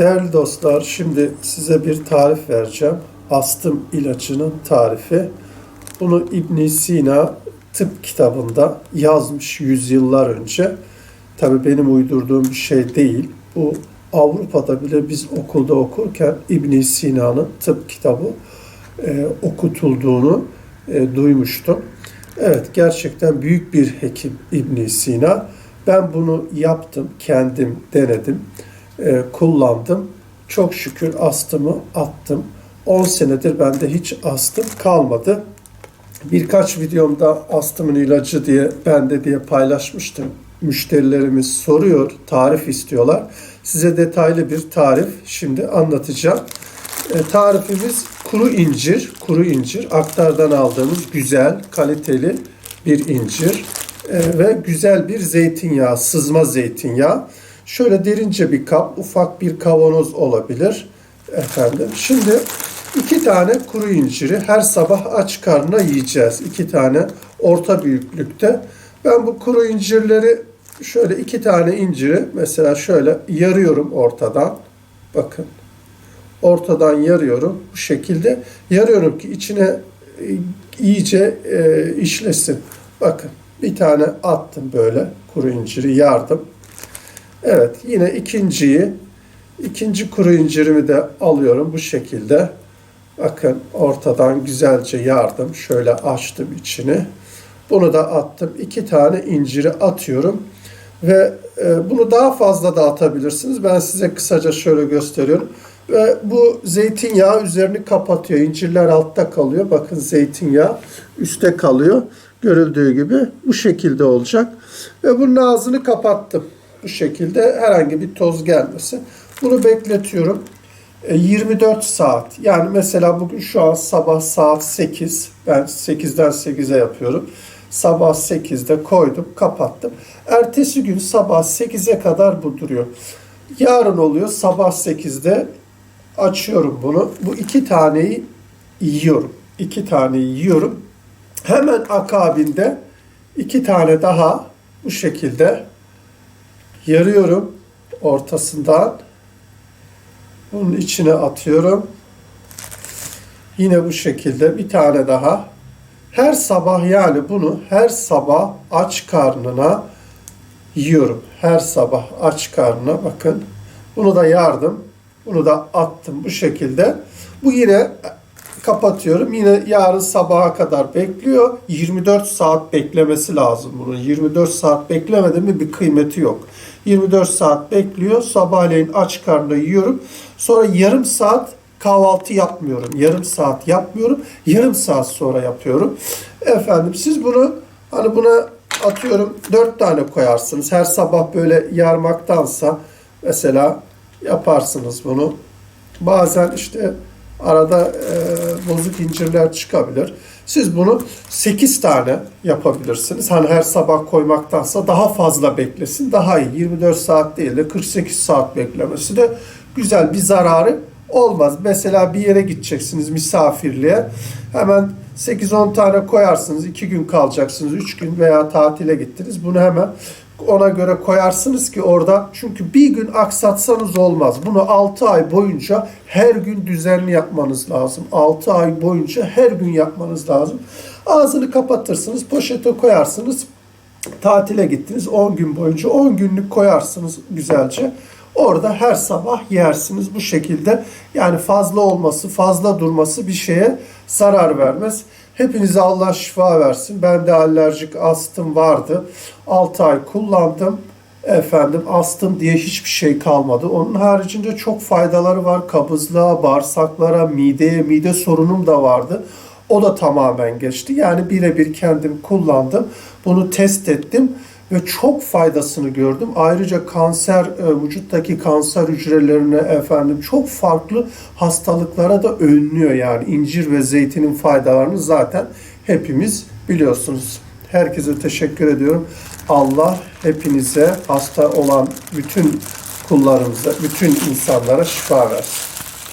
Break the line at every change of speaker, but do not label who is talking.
Değerli dostlar, şimdi size bir tarif vereceğim. Astım ilacının tarifi. Bunu İbn Sina tıp kitabında yazmış yüzyıllar önce. Tabi benim uydurduğum bir şey değil. Bu Avrupa'da bile biz okulda okurken İbn Sina'nın tıp kitabı e, okutulduğunu e, duymuştum. Evet, gerçekten büyük bir hekim İbn Sina. Ben bunu yaptım, kendim denedim e, kullandım. Çok şükür astımı attım. 10 senedir bende hiç astım kalmadı. Birkaç videomda astımın ilacı diye bende diye paylaşmıştım. Müşterilerimiz soruyor, tarif istiyorlar. Size detaylı bir tarif şimdi anlatacağım. E, tarifimiz kuru incir, kuru incir. Aktardan aldığımız güzel, kaliteli bir incir E, ve güzel bir zeytinyağı, sızma zeytinyağı. Şöyle derince bir kap, ufak bir kavanoz olabilir. Efendim. Şimdi iki tane kuru inciri her sabah aç karnına yiyeceğiz. İki tane orta büyüklükte. Ben bu kuru incirleri şöyle iki tane inciri mesela şöyle yarıyorum ortadan. Bakın. Ortadan yarıyorum bu şekilde. Yarıyorum ki içine e, iyice e, işlesin. Bakın bir tane attım böyle kuru inciri yardım. Evet yine ikinciyi ikinci kuru incirimi de alıyorum bu şekilde. Bakın ortadan güzelce yardım. Şöyle açtım içini. Bunu da attım. İki tane inciri atıyorum. Ve e, bunu daha fazla da atabilirsiniz. Ben size kısaca şöyle gösteriyorum. Ve bu zeytinyağı üzerini kapatıyor. İncirler altta kalıyor. Bakın zeytinyağı üstte kalıyor. Görüldüğü gibi bu şekilde olacak. Ve bunun ağzını kapattım. Bu şekilde herhangi bir toz gelmesin. Bunu bekletiyorum. E, 24 saat. Yani mesela bugün şu an sabah saat 8. Ben 8'den 8'e yapıyorum. Sabah 8'de koydum, kapattım. Ertesi gün sabah 8'e kadar bu duruyor. Yarın oluyor sabah 8'de açıyorum bunu. Bu iki taneyi yiyorum. İki tane yiyorum. Hemen akabinde iki tane daha bu şekilde yarıyorum ortasından. Bunun içine atıyorum. Yine bu şekilde bir tane daha. Her sabah yani bunu her sabah aç karnına yiyorum. Her sabah aç karnına bakın. Bunu da yardım. Bunu da attım bu şekilde. Bu yine kapatıyorum. Yine yarın sabaha kadar bekliyor. 24 saat beklemesi lazım bunun. 24 saat beklemedi mi bir kıymeti yok. 24 saat bekliyor. Sabahleyin aç karnına yiyorum. Sonra yarım saat kahvaltı yapmıyorum. Yarım saat yapmıyorum. Yarım saat sonra yapıyorum. Efendim siz bunu hani buna atıyorum 4 tane koyarsınız. Her sabah böyle yarmaktansa mesela yaparsınız bunu. Bazen işte arada e, bozuk incirler çıkabilir. Siz bunu 8 tane yapabilirsiniz. Hani her sabah koymaktansa daha fazla beklesin. Daha iyi. 24 saat değil de 48 saat beklemesi de güzel bir zararı olmaz. Mesela bir yere gideceksiniz misafirliğe. Hemen 8-10 tane koyarsınız. 2 gün kalacaksınız. 3 gün veya tatile gittiniz. Bunu hemen ona göre koyarsınız ki orada çünkü bir gün aksatsanız olmaz. Bunu 6 ay boyunca her gün düzenli yapmanız lazım. 6 ay boyunca her gün yapmanız lazım. Ağzını kapatırsınız, poşete koyarsınız. Tatile gittiniz 10 gün boyunca 10 günlük koyarsınız güzelce. Orada her sabah yersiniz bu şekilde. Yani fazla olması, fazla durması bir şeye zarar vermez. Hepinize Allah şifa versin. Ben de alerjik astım vardı. 6 ay kullandım. Efendim astım diye hiçbir şey kalmadı. Onun haricinde çok faydaları var. Kabızlığa, bağırsaklara, mideye, mide sorunum da vardı. O da tamamen geçti. Yani birebir kendim kullandım. Bunu test ettim ve çok faydasını gördüm. Ayrıca kanser, e, vücuttaki kanser hücrelerine efendim çok farklı hastalıklara da önlüyor yani. incir ve zeytinin faydalarını zaten hepimiz biliyorsunuz. Herkese teşekkür ediyorum. Allah hepinize hasta olan bütün kullarımıza, bütün insanlara şifa versin.